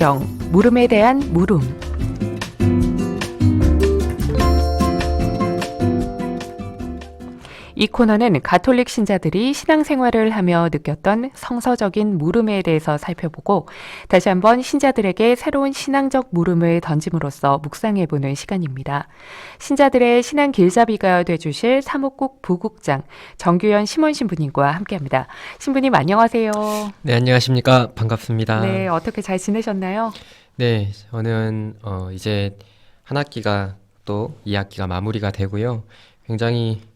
성경, 물음에 대한 물음. 이 코너는 가톨릭 신자들이 신앙생활을 하며 느꼈던 성서적인 물음에 대해서 살펴보고 다시 한번 신자들에게 새로운 신앙적 물음을 던짐으로써 묵상해보는 시간입니다. 신자들의 신앙 길잡이가 돼주실 사목국 부국장 정규현 심원 신부님과 함께합니다. 신부님 안녕하세요. 네, 안녕하십니까. 반갑습니다. 네, 어떻게 잘 지내셨나요? 네, 저는 어, 이제 한 학기가 또 2학기가 마무리가 되고요. 굉장히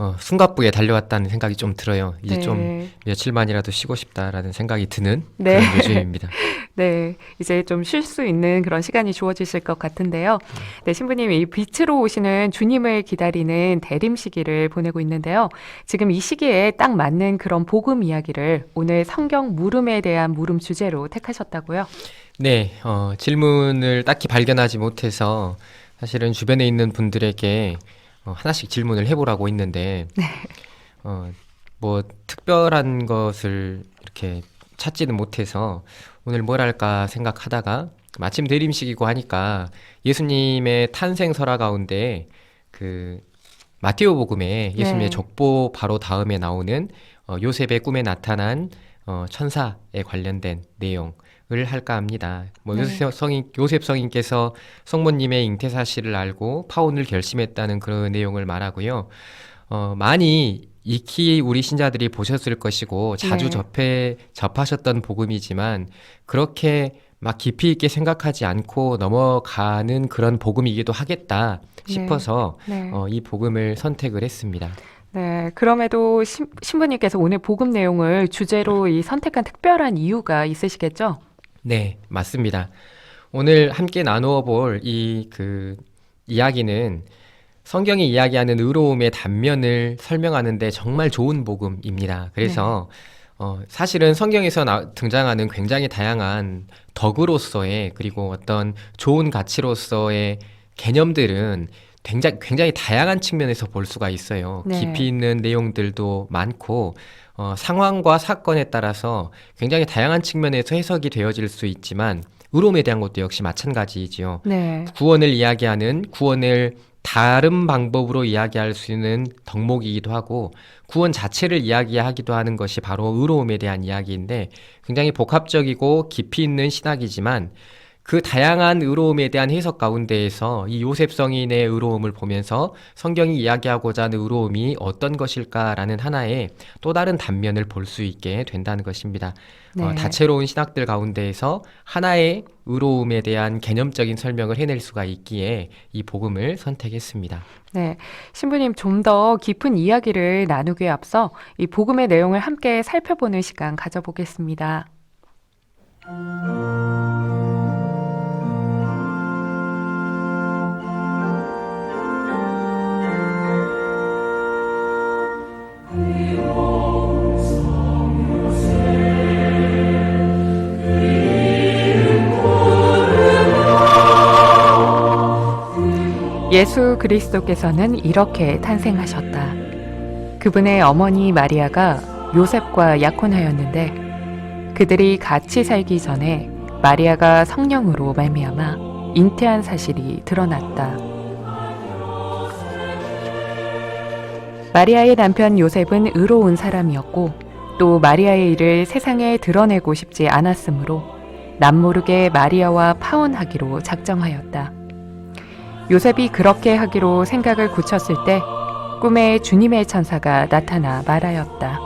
어, 숨가쁘게 달려왔다는 생각이 좀 들어요. 이제 네. 좀 며칠만이라도 쉬고 싶다라는 생각이 드는 네. 그런 요즘입니다. 네, 이제 좀 쉴 수 있는 그런 시간이 주어지실 것 같은데요. 네, 신부님, 이 빛으로 오시는 주님을 기다리는 대림 시기를 보내고 있는데요. 지금 이 시기에 딱 맞는 그런 복음 이야기를 오늘 성경 물음에 대한 물음 주제로 택하셨다고요? 네, 어, 질문을 딱히 발견하지 못해서 사실은 주변에 있는 분들에게 어, 하나씩 질문을 해보라고 했는데, 어, 뭐 특별한 것을 이렇게 찾지는 못해서 오늘 뭘 할까 생각하다가 마침 대림식이고 하니까 예수님의 탄생 설화 가운데 그 마테오 복음에 예수님의 네. 족보 바로 다음에 나오는 어, 요셉의 꿈에 나타난 어, 천사에 관련된 내용 을 할까 합니다. 뭐 네. 요셉 성인 요셉 성인께서 성모님의 잉태 사실을 알고 파혼을 결심했다는 그런 내용을 말하고요. 어, 많이 익히 우리 신자들이 보셨을 것이고 자주 네. 접해 접하셨던 복음이지만 그렇게 막 깊이 있게 생각하지 않고 넘어가는 그런 복음이기도 하겠다 싶어서 네. 어, 이 복음을 선택을 했습니다. 네, 그럼에도 신, 신부님께서 오늘 복음 내용을 주제로 이 선택한 특별한 이유가 있으시겠죠? 네, 맞습니다. 오늘 함께 나누어 볼 이 그 이야기는 성경이 이야기하는 의로움의 단면을 설명하는데 정말 좋은 복음입니다. 그래서 어, 사실은 성경에서 나- 등장하는 굉장히 다양한 덕으로서의 그리고 어떤 좋은 가치로서의 개념들은 굉장히, 굉장히 다양한 측면에서 볼 수가 있어요. 네. 깊이 있는 내용들도 많고 어, 상황과 사건에 따라서 굉장히 다양한 측면에서 해석이 되어질 수 있지만 의로움에 대한 것도 역시 마찬가지이지요. 네. 구원을 이야기하는 구원을 다른 방법으로 이야기할 수 있는 덕목이기도 하고 구원 자체를 이야기하기도 하는 것이 바로 의로움에 대한 이야기인데 굉장히 복합적이고 깊이 있는 신학이지만 그 다양한 의로움에 대한 해석 가운데에서 이 요셉 성인의 의로움을 보면서 성경이 이야기하고자 하는 의로움이 어떤 것일까라는 하나의 또 다른 단면을 볼 수 있게 된다는 것입니다. 네. 어, 다채로운 신학들 가운데에서 하나의 의로움에 대한 개념적인 설명을 해낼 수가 있기에 이 복음을 선택했습니다. 네, 신부님 좀 더 깊은 이야기를 나누기에 앞서 이 복음의 내용을 함께 살펴보는 시간 가져보겠습니다. 예수 그리스도께서는 이렇게 탄생하셨다. 그분의 어머니 마리아가 요셉과 약혼하였는데 그들이 같이 살기 전에 마리아가 성령으로 말미암아 잉태한 사실이 드러났다. 마리아의 남편 요셉은 의로운 사람이었고 또 마리아의 일을 세상에 드러내고 싶지 않았으므로 남모르게 마리아와 파혼하기로 작정하였다. 요셉이 그렇게 하기로 생각을 굳혔을 때 꿈에 주님의 천사가 나타나 말하였다.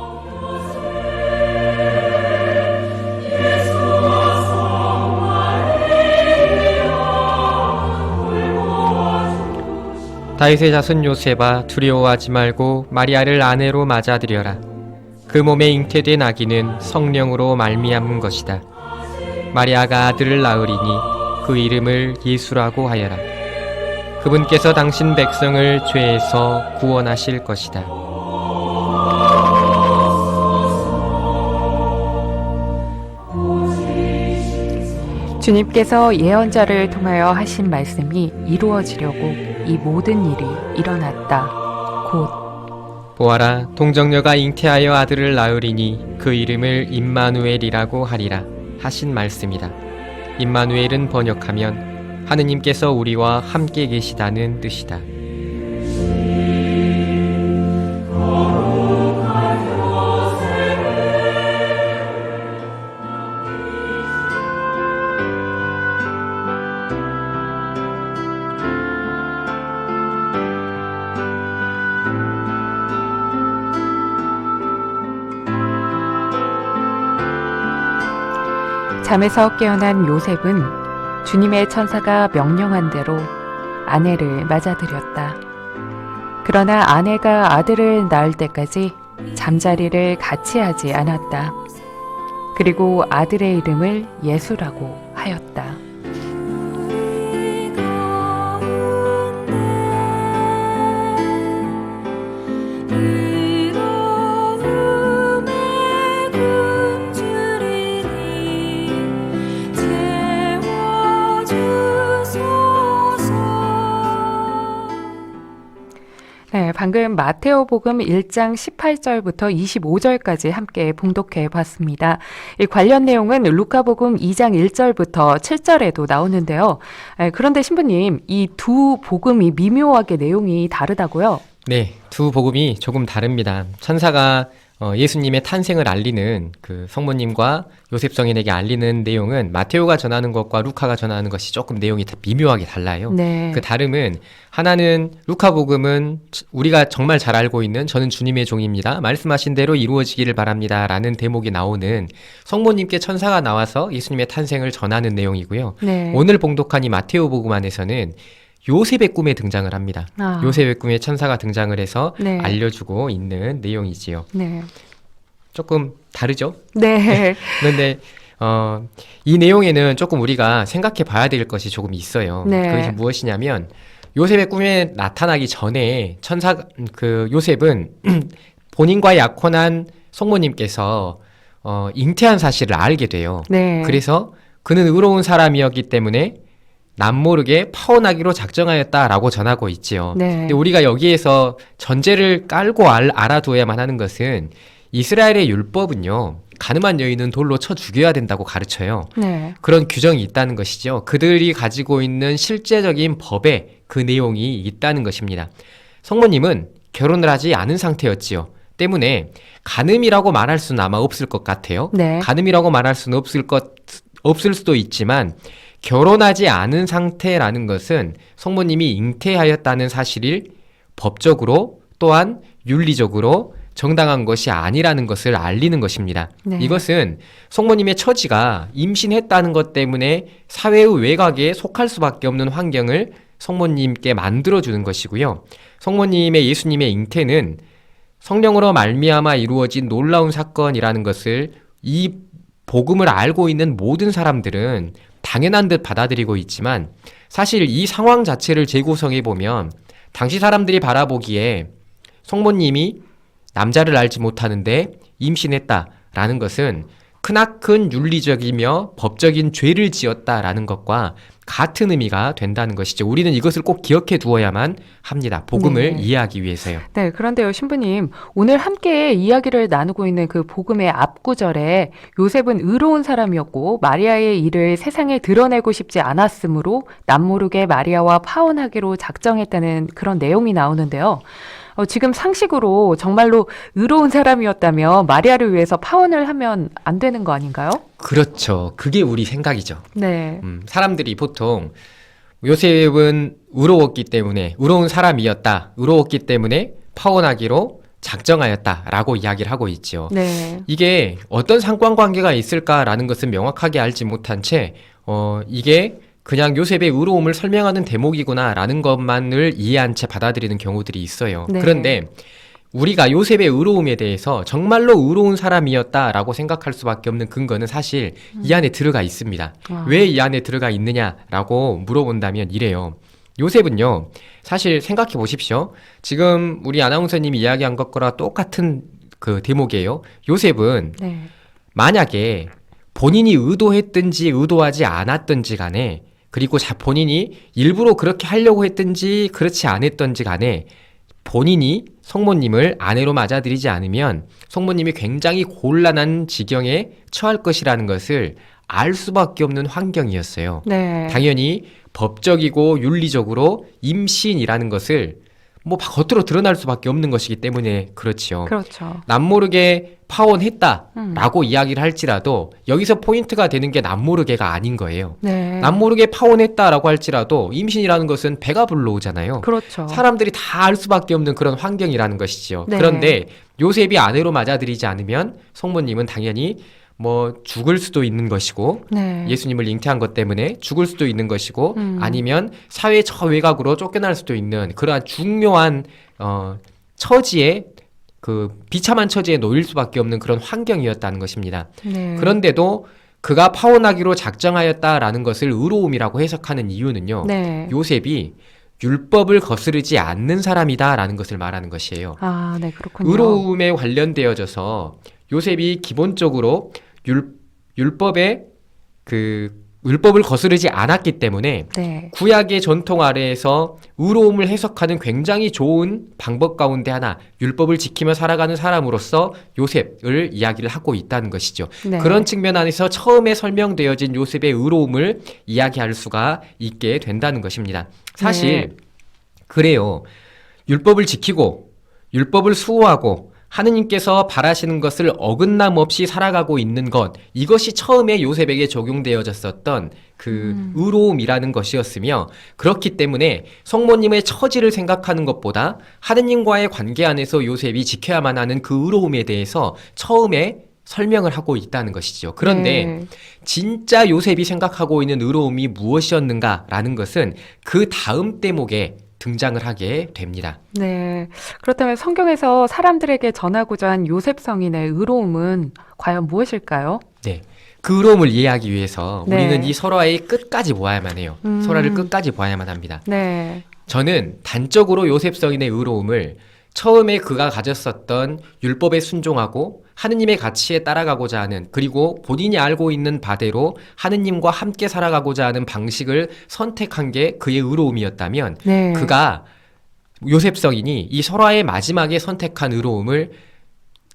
다윗의 자손 요셉아 두려워하지 말고 마리아를 아내로 맞아들여라. 그 몸에 잉태된 아기는 성령으로 말미암은 것이다. 마리아가 아들을 낳으리니 그 이름을 예수라고 하여라. 그분께서 당신 백성을 죄에서 구원하실 것이다. 주님께서 예언자를 통하여 하신 말씀이 이루어지려고 이 모든 일이 일어났다. 곧 보아라 동정녀가 잉태하여 아들을 낳으리니 그 이름을 임마누엘이라고 하리라 하신 말씀이다. 임마누엘은 번역하면 하느님께서 우리와 함께 계시다는 뜻이다. 잠에서 깨어난 요셉은 주님의 천사가 명령한 대로 아내를 맞아들였다. 그러나 아내가 아들을 낳을 때까지 잠자리를 같이 하지 않았다. 그리고 아들의 이름을 예수라고 방금 마테오복음 1장 18절부터 25절까지 함께 봉독해 봤습니다. 이 관련 내용은 루카복음 2장 1절부터 7절에도 나오는데요. 에, 그런데 신부님, 이 두 복음이 미묘하게 내용이 다르다고요? 네, 두 복음이 조금 다릅니다. 천사가 어, 예수님의 탄생을 알리는 그 성모님과 요셉 성인에게 알리는 내용은 마테오가 전하는 것과 루카가 전하는 것이 조금 내용이 다 미묘하게 달라요. 네. 그 다름은 하나는 루카 복음은 우리가 정말 잘 알고 있는 저는 주님의 종입니다. 말씀하신 대로 이루어지기를 바랍니다라는 대목이 나오는 성모님께 천사가 나와서 예수님의 탄생을 전하는 내용이고요. 네. 오늘 봉독한 이 마테오 복음 안에서는 요셉의 꿈에 등장을 합니다. 아, 요셉의 꿈에 천사가 등장을 해서 네. 알려주고 있는 내용이지요. 네. 조금 다르죠? 네. 그런데 어, 이 내용에는 조금 우리가 생각해 봐야 될 것이 조금 있어요. 네. 그것이 무엇이냐면 요셉의 꿈에 나타나기 전에 천사 그 요셉은 본인과 약혼한 성모님께서 어, 잉태한 사실을 알게 돼요. 네. 그래서 그는 의로운 사람이었기 때문에 남모르게 파혼하기로 작정하였다라고 전하고 있지요. 네. 근데 우리가 여기에서 전제를 깔고 알, 알아두어야만 하는 것은 이스라엘의 율법은요. 가늠한 여인은 돌로 쳐 죽여야 된다고 가르쳐요. 네. 그런 규정이 있다는 것이죠. 그들이 가지고 있는 실제적인 법에 그 내용이 있다는 것입니다. 성모님은 결혼을 하지 않은 상태였지요. 때문에 간음이라고 말할 수는 아마 없을 것 같아요. 네. 간음이라고 말할 수는 없을 것 없을 수도 있지만 결혼하지 않은 상태라는 것은 성모님이 잉태하였다는 사실을 법적으로 또한 윤리적으로 정당한 것이 아니라는 것을 알리는 것입니다. 네. 이것은 성모님의 처지가 임신했다는 것 때문에 사회의 외곽에 속할 수밖에 없는 환경을 성모님께 만들어 주는 것이고요. 성모님의 예수님의 잉태는 성령으로 말미암아 이루어진 놀라운 사건이라는 것을 이 복음을 알고 있는 모든 사람들은 당연한 듯 받아들이고 있지만 사실 이 상황 자체를 재구성해 보면 당시 사람들이 바라보기에 성모님이 남자를 알지 못하는데 임신했다라는 것은 크나큰 윤리적이며 법적인 죄를 지었다라는 것과 같은 의미가 된다는 것이죠. 우리는 이것을 꼭 기억해 두어야만 합니다. 복음을 네. 이해하기 위해서요. 네, 그런데요, 신부님. 오늘 함께 이야기를 나누고 있는 그 복음의 앞구절에 요셉은 의로운 사람이었고 마리아의 일을 세상에 드러내고 싶지 않았으므로 남모르게 마리아와 파혼하기로 작정했다는 그런 내용이 나오는데요. 어, 지금 상식으로 정말로 의로운 사람이었다면 마리아를 위해서 파혼을 하면 안 되는 거 아닌가요? 그렇죠. 그게 우리 생각이죠. 네. 음, 사람들이 보통 요셉은 의로웠기 때문에 의로운 사람이었다. 의로웠기 때문에 파혼하기로 작정하였다라고 이야기를 하고 있죠. 네. 이게 어떤 상관관계가 있을까라는 것은 명확하게 알지 못한 채 어, 이게 그냥 요셉의 의로움을 설명하는 대목이구나라는 것만을 이해한 채 받아들이는 경우들이 있어요. 네. 그런데 우리가 요셉의 의로움에 대해서 정말로 의로운 사람이었다라고 생각할 수밖에 없는 근거는 사실 이 안에 들어가 있습니다. 아. 왜이 안에 들어가 있느냐라고 물어본다면 이래요. 요셉은요, 사실 생각해 보십시오. 지금 우리 아나운서님이 이야기한 것과 똑같은 그 대목이에요. 요셉은 네. 만약에 본인이 의도했든지 의도하지 않았든지 간에 그리고 자 본인이 일부러 그렇게 하려고 했든지 그렇지 않았든지 간에 본인이 성모님을 아내로 맞아들이지 않으면 성모님이 굉장히 곤란한 지경에 처할 것이라는 것을 알 수밖에 없는 환경이었어요. 네. 당연히 법적이고 윤리적으로 임신이라는 것을 뭐 겉으로 드러날 수밖에 없는 것이기 때문에 그렇지요. 그렇죠. 남모르게 파혼했다라고 음. 이야기를 할지라도 여기서 포인트가 되는 게 남모르게가 아닌 거예요. 네. 남모르게 파혼했다라고 할지라도 임신이라는 것은 배가 불러오잖아요. 그렇죠. 사람들이 다 알 수밖에 없는 그런 환경이라는 것이죠. 네. 그런데 요셉이 아내로 맞아들이지 않으면 성모님은 당연히 뭐 죽을 수도 있는 것이고 네. 예수님을 잉태한 것 때문에 죽을 수도 있는 것이고 음. 아니면 사회 저 외곽으로 쫓겨날 수도 있는 그러한 중요한 어 처지에 그 비참한 처지에 놓일 수밖에 없는 그런 환경이었다는 것입니다. 네. 그런데도 그가 파혼하기로 작정하였다라는 것을 의로움이라고 해석하는 이유는요. 네. 요셉이 율법을 거스르지 않는 사람이다라는 것을 말하는 것이에요. 아, 네, 그렇군요. 의로움에 관련되어져서 요셉이 기본적으로 율, 율법에 그 율법을 거스르지 않았기 때문에 네. 구약의 전통 아래에서 의로움을 해석하는 굉장히 좋은 방법 가운데 하나 율법을 지키며 살아가는 사람으로서 요셉을 이야기를 하고 있다는 것이죠. 네. 그런 측면 안에서 처음에 설명되어진 요셉의 의로움을 이야기할 수가 있게 된다는 것입니다. 사실 네. 그래요. 율법을 지키고 율법을 수호하고 하느님께서 바라시는 것을 어긋남 없이 살아가고 있는 것 이것이 처음에 요셉에게 적용되어졌었던 그 음. 의로움이라는 것이었으며 그렇기 때문에 성모님의 처지를 생각하는 것보다 하느님과의 관계 안에서 요셉이 지켜야만 하는 그 의로움에 대해서 처음에 설명을 하고 있다는 것이죠. 그런데 네. 진짜 요셉이 생각하고 있는 의로움이 무엇이었는가라는 것은 그 다음 대목에 등장을 하게 됩니다. 네. 그렇다면 성경에서 사람들에게 전하고자 한 요셉 성인의 의로움은 과연 무엇일까요? 네. 그 의로움을 이해하기 위해서 네. 우리는 이 설화의 끝까지 보아야만 해요. 음. 설화를 끝까지 보아야만 합니다. 네. 저는 단적으로 요셉 성인의 의로움을 처음에 그가 가졌었던 율법에 순종하고 하느님의 가치에 따라가고자 하는 그리고 본인이 알고 있는 바대로 하느님과 함께 살아가고자 하는 방식을 선택한 게 그의 의로움이었다면 네. 그가 요셉 성인이 이 설화의 마지막에 선택한 의로움을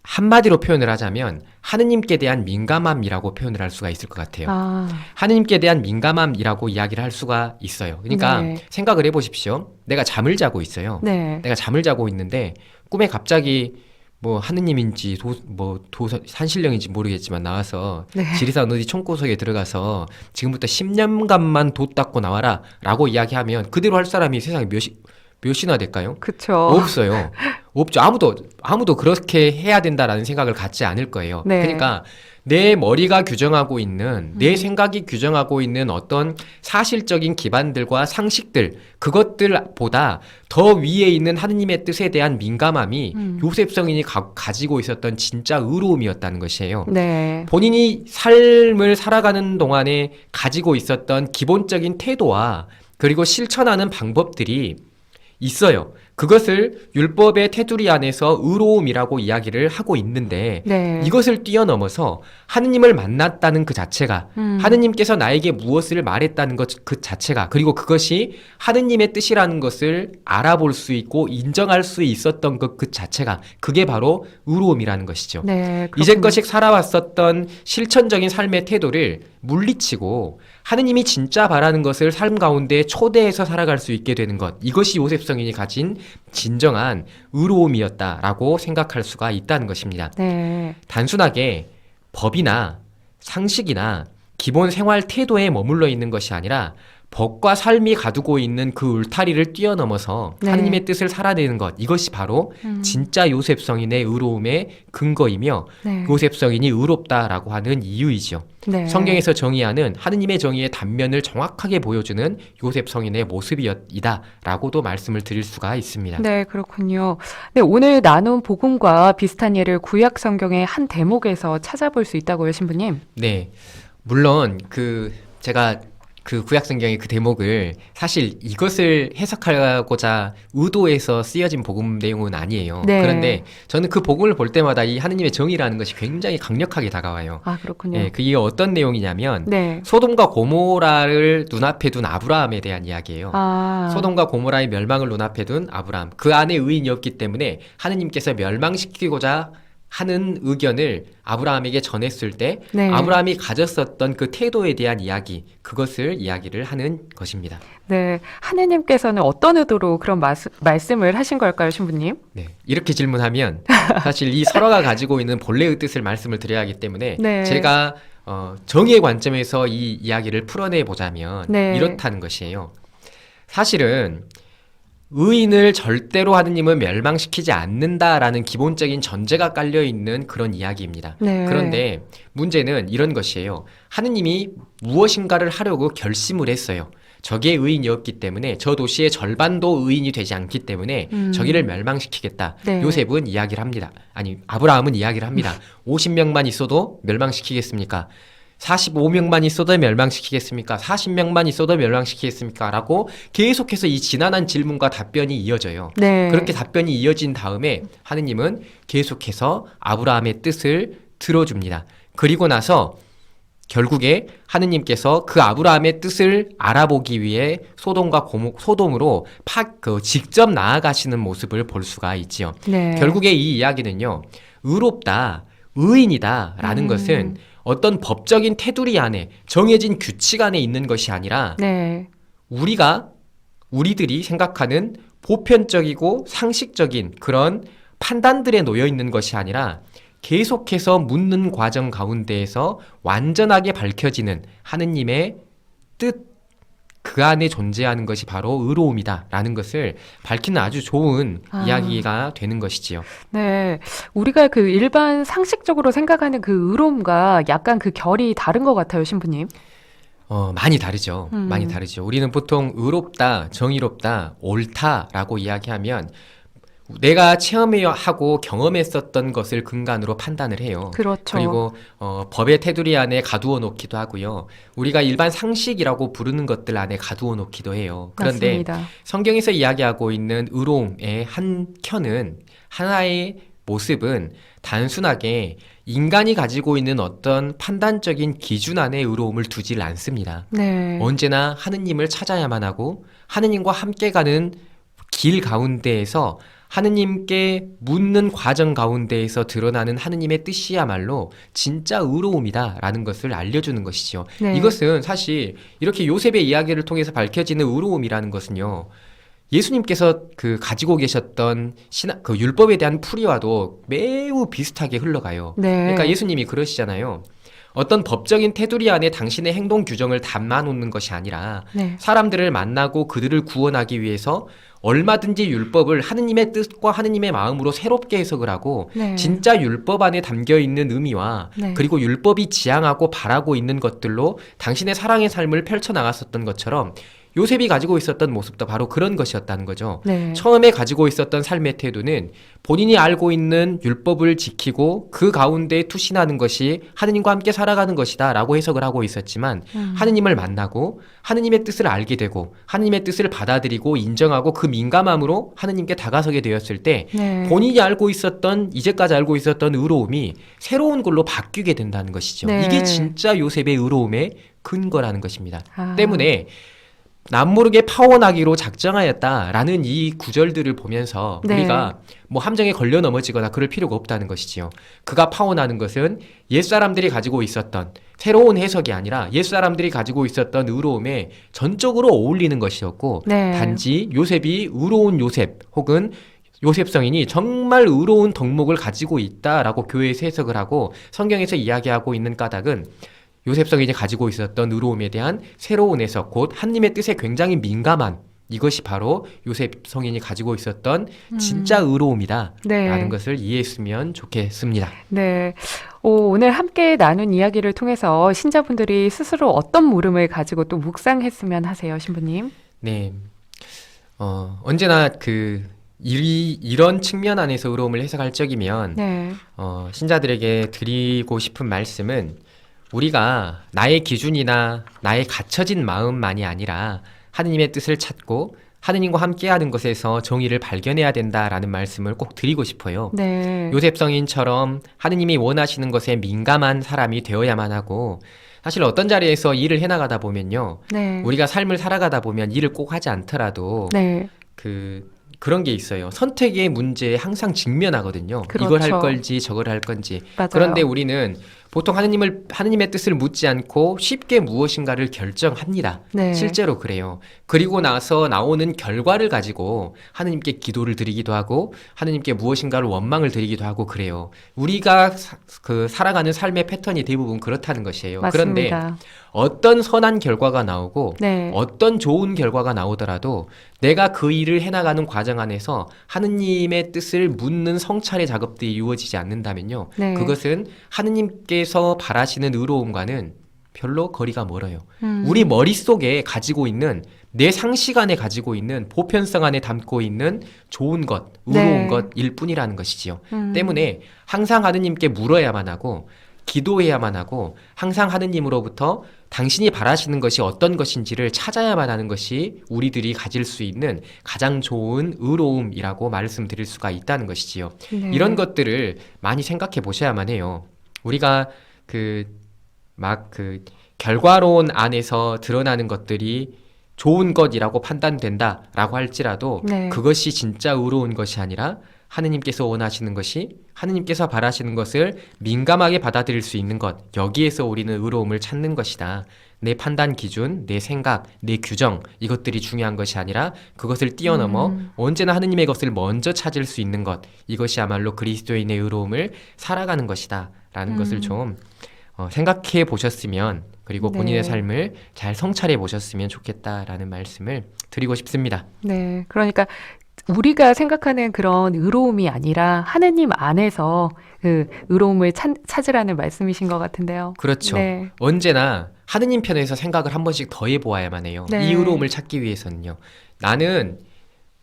한마디로 표현을 하자면 하느님께 대한 민감함이라고 표현을 할 수가 있을 것 같아요. 아, 하느님께 대한 민감함이라고 이야기를 할 수가 있어요. 그러니까 네. 생각을 해보십시오. 내가 잠을 자고 있어요. 네. 내가 잠을 자고 있는데 꿈에 갑자기 뭐 하느님인지 도, 뭐 도서 산신령인지 모르겠지만 나와서 네. 지리산 어디 총구석에 들어가서 지금부터 10년간만 도 닦고 나와라라고 이야기하면 그대로 할 사람이 세상에 몇이 몇이나 될까요? 그쵸. 없어요. 없죠. 아무도 아무도 그렇게 해야 된다라는 생각을 갖지 않을 거예요. 네. 그러니까 내 머리가 규정하고 있는 내 음. 생각이 규정하고 있는 어떤 사실적인 기반들과 상식들 그것들보다 더 위에 있는 하느님의 뜻에 대한 민감함이 음. 요셉 성인이 가, 가지고 있었던 진짜 의로움이었다는 것이에요. 네. 본인이 삶을 살아가는 동안에 가지고 있었던 기본적인 태도와 그리고 실천하는 방법들이 있어요. 그것을 율법의 테두리 안에서 의로움이라고 이야기를 하고 있는데 네. 이것을 뛰어넘어서 하느님을 만났다는 그 자체가 음. 하느님께서 나에게 무엇을 말했다는 것 그 자체가 그리고 그것이 하느님의 뜻이라는 것을 알아볼 수 있고 인정할 수 있었던 것 그 자체가 그게 바로 의로움이라는 것이죠. 네. 이제껏이 살아왔었던 실천적인 삶의 태도를 물리치고 하느님이 진짜 바라는 것을 삶 가운데 초대해서 살아갈 수 있게 되는 것 이것이 요셉 성인이 가진 진정한 의로움이었다라고 생각할 수가 있다는 것입니다. 네. 단순하게 법이나 상식이나 기본 생활 태도에 머물러 있는 것이 아니라 법과 삶이 가두고 있는 그 울타리를 뛰어넘어서 네. 하느님의 뜻을 살아내는 것 이것이 바로 음. 진짜 요셉 성인의 의로움의 근거이며 네. 요셉 성인이 의롭다라고 하는 이유이죠. 네. 성경에서 정의하는 하느님의 정의의 단면을 정확하게 보여주는 요셉 성인의 모습이다라고도 말씀을 드릴 수가 있습니다. 네, 그렇군요. 네, 오늘 나눈 복음과 비슷한 예를 구약 성경의 한 대목에서 찾아볼 수 있다고요, 신부님. 네. 물론 그 제가 그 구약 성경의 그 대목을 사실 이것을 해석하고자 의도해서 쓰여진 복음 내용은 아니에요. 네. 그런데 저는 그 복음을 볼 때마다 이 하느님의 정의라는 것이 굉장히 강력하게 다가와요. 아, 그렇군요. 예, 그게 어떤 내용이냐면 네. 소돔과 고모라를 눈앞에 둔 아브라함에 대한 이야기예요. 아. 소돔과 고모라의 멸망을 눈앞에 둔 아브라함. 그 안에 의인이 없기 때문에 하느님께서 멸망시키고자 하는 의견을 아브라함에게 전했을 때 네. 아브라함이 가졌었던 그 태도에 대한 이야기, 그것을 이야기를 하는 것입니다. 네. 하느님께서는 어떤 의도로 그런 마스, 말씀을 하신 걸까요, 신부님? 네, 이렇게 질문하면 사실 이 설화가 가지고 있는 본래의 뜻을 말씀을 드려야 하기 때문에 네. 제가 어, 정의의 관점에서 이 이야기를 풀어내 보자면 네. 이렇다는 것이에요. 사실은 의인을 절대로 하느님은 멸망시키지 않는다라는 기본적인 전제가 깔려 있는 그런 이야기입니다. 네. 그런데 문제는 이런 것이에요. 하느님이 무엇인가를 하려고 결심을 했어요. 저게 의인이었기 때문에 저 도시의 절반도 의인이 되지 않기 때문에 음. 저기를 멸망시키겠다. 네. 요셉은 이야기를 합니다. 아니 아브라함은 이야기를 합니다. 50명만 있어도 멸망시키겠습니까? 45명만 있어도 멸망시키겠습니까? 40명만 있어도 멸망시키겠습니까? 라고 계속해서 이 지난한 질문과 답변이 이어져요. 네. 그렇게 답변이 이어진 다음에 하느님은 계속해서 아브라함의 뜻을 들어줍니다. 그리고 나서 결국에 하느님께서 그 아브라함의 뜻을 알아보기 위해 소돔과 고목, 소돔으로 파, 그 직접 나아가시는 모습을 볼 수가 있지요. 네. 결국에 이 이야기는요, 의롭다, 의인이다 라는 음. 것은 어떤 법적인 테두리 안에 정해진 규칙 안에 있는 것이 아니라 네. 우리가 우리들이 생각하는 보편적이고 상식적인 그런 판단들에 놓여 있는 것이 아니라 계속해서 묻는 과정 가운데에서 완전하게 밝혀지는 하느님의 뜻, 그 안에 존재하는 것이 바로 의로움이다라는 것을 밝히는 아주 좋은 아. 이야기가 되는 것이지요. 네. 우리가 그 일반 상식적으로 생각하는 그 의로움과 약간 그 결이 다른 것 같아요, 신부님. 어, 많이 다르죠. 음. 많이 다르죠. 우리는 보통 의롭다, 정의롭다, 옳다라고 이야기하면 내가 체험하고 경험했었던 것을 근간으로 판단을 해요. 그렇죠. 그리고 어, 법의 테두리 안에 가두어 놓기도 하고요. 우리가 일반 상식이라고 부르는 것들 안에 가두어 놓기도 해요. 그런데 맞습니다. 성경에서 이야기하고 있는 의로움의 한 켠은 하나의 모습은 단순하게 인간이 가지고 있는 어떤 판단적인 기준 안에 의로움을 두질 않습니다. 네. 언제나 하느님을 찾아야만 하고 하느님과 함께 가는 길 가운데에서 하느님께 묻는 과정 가운데에서 드러나는 하느님의 뜻이야말로 진짜 의로움이다라는 것을 알려주는 것이죠. 네. 이것은 사실 이렇게 요셉의 이야기를 통해서 밝혀지는 의로움이라는 것은요. 예수님께서 그 가지고 계셨던 신학 그 율법에 대한 풀이와도 매우 비슷하게 흘러가요. 네. 그러니까 예수님이 그러시잖아요. 어떤 법적인 테두리 안에 당신의 행동 규정을 담아 놓는 것이 아니라 네. 사람들을 만나고 그들을 구원하기 위해서 얼마든지 율법을 하느님의 뜻과 하느님의 마음으로 새롭게 해석을 하고 네. 진짜 율법 안에 담겨 있는 의미와 네. 그리고 율법이 지향하고 바라고 있는 것들로 당신의 사랑의 삶을 펼쳐 나갔었던 것처럼 요셉이 가지고 있었던 모습도 바로 그런 것이었다는 거죠. 네. 처음에 가지고 있었던 삶의 태도는 본인이 알고 있는 율법을 지키고 그 가운데 투신하는 것이 하느님과 함께 살아가는 것이다 라고 해석을 하고 있었지만 음. 하느님을 만나고 하느님의 뜻을 알게 되고 하느님의 뜻을 받아들이고 인정하고 그 민감함으로 하느님께 다가서게 되었을 때 네. 본인이 알고 있었던 이제까지 알고 있었던 의로움이 새로운 걸로 바뀌게 된다는 것이죠. 네. 이게 진짜 요셉의 의로움의 근거라는 것입니다. 아. 때문에 남모르게 파원하기로 작정하였다라는 이 구절들을 보면서 네. 우리가 뭐 함정에 걸려 넘어지거나 그럴 필요가 없다는 것이지요. 그가 파원하는 것은 옛사람들이 가지고 있었던 새로운 해석이 아니라 옛사람들이 가지고 있었던 의로움에 전적으로 어울리는 것이었고 네. 단지 요셉이 의로운 요셉 혹은 요셉 성인이 정말 의로운 덕목을 가지고 있다라고 교회에서 해석을 하고 성경에서 이야기하고 있는 까닭은 요셉 성인이 가지고 있었던 의로움에 대한 새로운 해석, 곧 하나님의 뜻에 굉장히 민감한 이것이 바로 요셉 성인이 가지고 있었던 진짜 의로움이다. 음. 네. 라는 것을 이해했으면 좋겠습니다. 네. 오, 오늘 함께 나눈 이야기를 통해서 신자분들이 스스로 어떤 물음을 가지고 또 묵상했으면 하세요, 신부님. 네. 어, 언제나 그, 이, 이런 측면 안에서 의로움을 해석할 적이면 네. 어, 신자들에게 드리고 싶은 말씀은 우리가 나의 기준이나 나의 갖춰진 마음만이 아니라 하느님의 뜻을 찾고 하느님과 함께하는 것에서 정의를 발견해야 된다라는 말씀을 꼭 드리고 싶어요. 네. 요셉 성인처럼 하느님이 원하시는 것에 민감한 사람이 되어야만 하고 사실 어떤 자리에서 일을 해나가다 보면요. 네. 우리가 삶을 살아가다 보면 일을 꼭 하지 않더라도 네. 그 그런 게 있어요. 선택의 문제에 항상 직면하거든요. 그렇죠. 이걸 할 건지 저걸 할 건지. 맞아요. 그런데 우리는 보통 하느님을 하느님의 뜻을 묻지 않고 쉽게 무엇인가를 결정합니다. 네. 실제로 그래요. 그리고 나서 나오는 결과를 가지고 하느님께 기도를 드리기도 하고 하느님께 무엇인가를 원망을 드리기도 하고 그래요. 우리가 사, 그 살아가는 삶의 패턴이 대부분 그렇다는 것이에요. 그런데 맞습니다. 어떤 선한 결과가 나오고 네. 어떤 좋은 결과가 나오더라도 내가 그 일을 해나가는 과정 안에서 하느님의 뜻을 묻는 성찰의 작업들이 이루어지지 않는다면요. 네. 그것은 하느님께서 바라시는 의로움과는 별로 거리가 멀어요. 음. 우리 머릿속에 가지고 있는 내 상식 안에 가지고 있는 보편성 안에 담고 있는 좋은 것, 의로운 네. 것일 뿐이라는 것이지요. 음. 때문에 항상 하느님께 물어야만 하고 기도해야만 하고 항상 하느님으로부터 당신이 바라시는 것이 어떤 것인지를 찾아야만 하는 것이 우리들이 가질 수 있는 가장 좋은 의로움이라고 말씀드릴 수가 있다는 것이지요. 네. 이런 것들을 많이 생각해 보셔야만 해요. 우리가 그 막그 결과론 안에서 드러나는 것들이 좋은 것이라고 판단된다라고 할지라도 네. 그것이 진짜 의로운 것이 아니라 하느님께서 원하시는 것이 하느님께서 바라시는 것을 민감하게 받아들일 수 있는 것 여기에서 우리는 의로움을 찾는 것이다. 내 판단 기준, 내 생각, 내 규정 이것들이 중요한 것이 아니라 그것을 뛰어넘어 음. 언제나 하느님의 것을 먼저 찾을 수 있는 것 이것이야말로 그리스도인의 의로움을 살아가는 것이다라는 음. 것을 좀 어, 생각해 보셨으면 그리고 본인의 네. 삶을 잘 성찰해 보셨으면 좋겠다라는 말씀을 드리고 싶습니다. 네. 그러니까 우리가 생각하는 그런 의로움이 아니라 하느님 안에서 그 의로움을 찾, 찾으라는 말씀이신 것 같은데요. 그렇죠. 네. 언제나 하느님 편에서 생각을 한 번씩 더 해 보아야만 해요. 네. 이 의로움을 찾기 위해서는요. 나는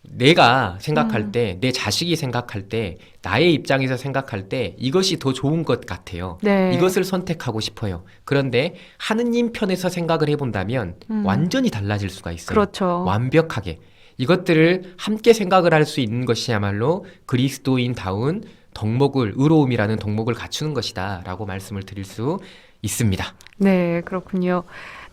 내가 생각할 음. 때, 내 자식이 생각할 때, 나의 입장에서 생각할 때 이것이 더 좋은 것 같아요. 네. 이것을 선택하고 싶어요. 그런데 하느님 편에서 생각을 해본다면 음. 완전히 달라질 수가 있어요. 그렇죠. 완벽하게. 이것들을 함께 생각을 할 수 있는 것이야말로 그리스도인다운 덕목을, 의로움이라는 덕목을 갖추는 것이다. 라고 말씀을 드릴 수 있습니다. 네, 그렇군요.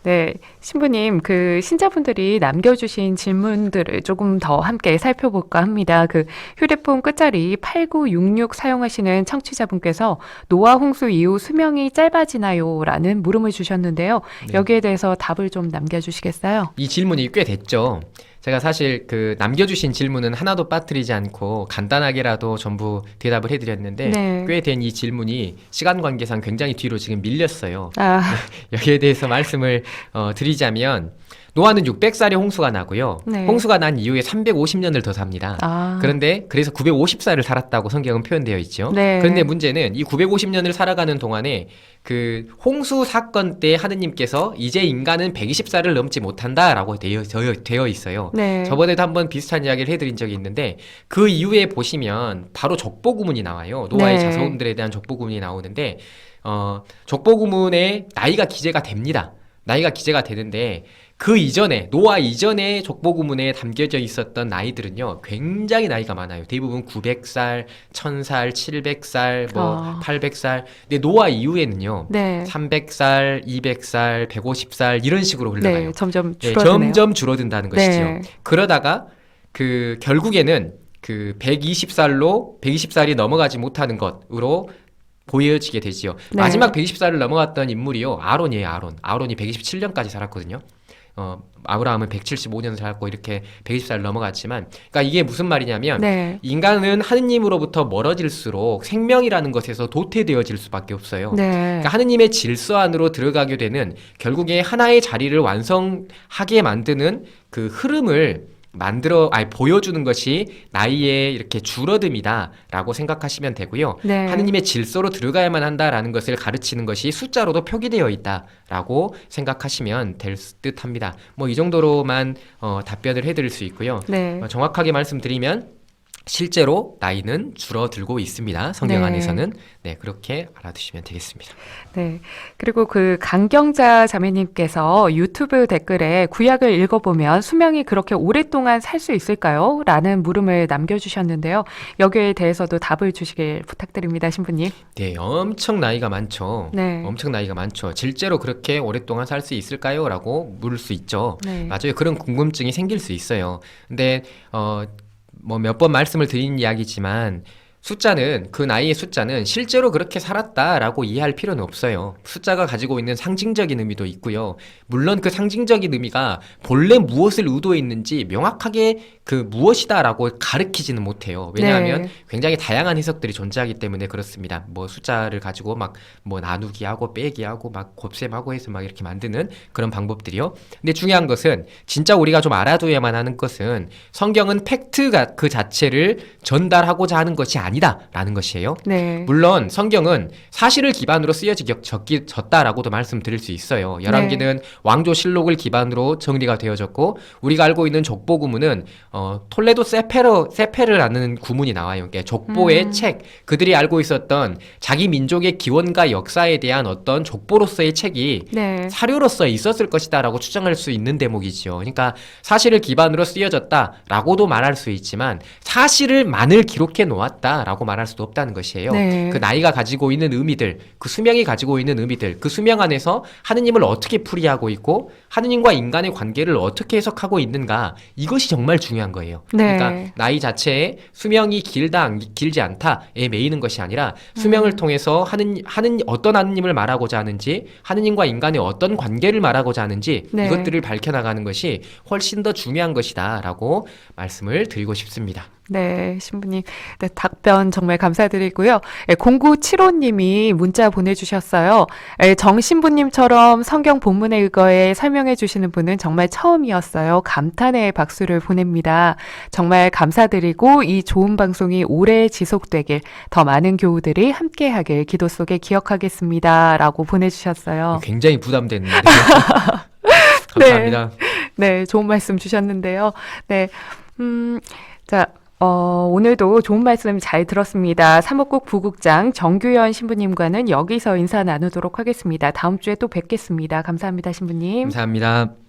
네, 신부님, 그 신자분들이 남겨주신 질문들을 조금 더 함께 살펴볼까 합니다. 그 휴대폰 끝자리 8966 사용하시는 청취자분께서 노아 홍수 이후 수명이 짧아지나요? 라는 물음을 주셨는데요. 네. 여기에 대해서 답을 좀 남겨주시겠어요? 이 질문이 꽤 됐죠. 제가 사실 그 남겨주신 질문은 하나도 빠뜨리지 않고 간단하게라도 전부 대답을 해드렸는데 네. 꽤된 이 질문이 시간 관계상 굉장히 뒤로 지금 밀렸어요. 아, 여기에 대해서 말씀을 어, 드리자면 노아는 600살에 홍수가 나고요. 네. 홍수가 난 이후에 350년을 더 삽니다. 아. 그런데 그래서 950살을 살았다고 성경은 표현되어 있죠. 네. 그런데 문제는 이 950년을 살아가는 동안에 그 홍수 사건 때 하느님께서 이제 인간은 120살을 넘지 못한다라고 되어, 되어, 되어 있어요. 네. 저번에도 한번 비슷한 이야기를 해드린 적이 있는데 그 이후에 보시면 바로 족보구문이 나와요. 노아의 네. 자손들에 대한 족보구문이 나오는데 어, 족보구문에 나이가 기재가 됩니다. 나이가 기재가 되는데 그 이전에 노아 이전에 족보구문에 담겨져 있었던 나이들은요 굉장히 나이가 많아요. 대부분 900살, 1000살, 700살, 뭐 아. 800살. 근데 노아 이후에는요 네. 300살, 200살, 150살 이런 식으로 흘러가요. 네, 점점 예, 줄어드네요. 점점 줄어든다는 것이죠. 네. 그러다가 그 결국에는 그 120살로 120살이 넘어가지 못하는 것으로 보여지게 되지요. 네. 마지막 120살을 넘어갔던 인물이요. 아론이에요, 아론. 아론이 127년까지 살았거든요. 어, 아브라함은 175년 살았고 이렇게 120살을 넘어갔지만 그러니까 이게 무슨 말이냐면 네. 인간은 하느님으로부터 멀어질수록 생명이라는 것에서 도태되어질 수밖에 없어요. 네. 그러니까 하느님의 질서 안으로 들어가게 되는 결국에 하나의 자리를 완성하게 만드는 그 흐름을 만들어 아니 보여주는 것이 나이의 이렇게 줄어듦이다라고 생각하시면 되고요. 네. 하느님의 질서로 들어가야만 한다라는 것을 가르치는 것이 숫자로도 표기되어 있다라고 생각하시면 될 듯합니다. 뭐 이 정도로만 어, 답변을 해드릴 수 있고요. 네. 어, 정확하게 말씀드리면 실제로 나이는 줄어들고 있습니다. 성경 네. 안에서는 네 그렇게 알아두시면 되겠습니다. 네. 그리고 그 강경자 자매님께서 유튜브 댓글에 구약을 읽어보면 수명이 그렇게 오랫동안 살 수 있을까요? 라는 물음을 남겨주셨는데요. 여기에 대해서도 답을 주시길 부탁드립니다, 신부님. 네, 엄청 나이가 많죠. 네. 엄청 나이가 많죠. 실제로 그렇게 오랫동안 살 수 있을까요? 라고 물을 수 있죠. 네. 맞아요. 그런 궁금증이 생길 수 있어요. 근데 어 뭐 몇 번 말씀을 드린 이야기지만 숫자는 그 나이의 숫자는 실제로 그렇게 살았다라고 이해할 필요는 없어요. 숫자가 가지고 있는 상징적인 의미도 있고요. 물론 그 상징적인 의미가 본래 무엇을 의도했는지 명확하게 그 무엇이다라고 가르치지는 못해요. 왜냐하면 네. 굉장히 다양한 해석들이 존재하기 때문에 그렇습니다. 뭐 숫자를 가지고 막 뭐 나누기 하고 빼기 하고 막 곱셈하고 해서 막 이렇게 만드는 그런 방법들이요. 근데 중요한 것은 진짜 우리가 좀 알아둬야만 하는 것은 성경은 팩트가 그 자체를 전달하고자 하는 것이 아니 다라는 것이에요. 네. 물론 성경은 사실을 기반으로 쓰여졌다라고도 말씀드릴 수 있어요. 열왕기는 왕조 실록을 기반으로 정리가 되어졌고 우리가 알고 있는 족보 구문은 어, 톨레도 세페르 세페르라는 구문이 나와요. 그러니까 족보의 음. 책, 그들이 알고 있었던 자기 민족의 기원과 역사에 대한 어떤 족보로서의 책이 네. 사료로서 있었을 것이다라고 추정할 수 있는 대목이죠. 그러니까 사실을 기반으로 쓰여졌다라고도 말할 수 있지만 사실을 만을 기록해 놓았다 라고 말할 수도 없다는 것이에요. 네. 그 나이가 가지고 있는 의미들, 그 수명이 가지고 있는 의미들, 그 수명 안에서 하느님을 어떻게 풀이하고 있고 하느님과 인간의 관계를 어떻게 해석하고 있는가 이것이 정말 중요한 거예요. 네. 그러니까 나이 자체에 수명이 길다 안- 길지 않다에 매이는 것이 아니라 수명을 음. 통해서 하는 하는 어떤 하느님을 말하고자 하는지 하느님과 인간의 어떤 관계를 말하고자 하는지 네. 이것들을 밝혀나가는 것이 훨씬 더 중요한 것이다라고 말씀을 드리고 싶습니다. 네, 신부님. 네, 답변 정말 감사드리고요. 예, 0975님이 문자 보내주셨어요. 예, 정 신부님처럼 성경 본문에 의거해 설명해 주시는 분은 정말 처음이었어요. 감탄의 박수를 보냅니다. 정말 감사드리고 이 좋은 방송이 오래 지속되길 더 많은 교우들이 함께하길 기도 속에 기억하겠습니다. 라고 보내주셨어요. 굉장히 부담되는 말이에요. 네. 감사합니다. 네, 좋은 말씀 주셨는데요. 네, 음, 자, 어, 오늘도 좋은 말씀 잘 들었습니다. 사목국 부국장 정규현 신부님과는 여기서 인사 나누도록 하겠습니다. 다음 주에 또 뵙겠습니다. 감사합니다, 신부님. 감사합니다.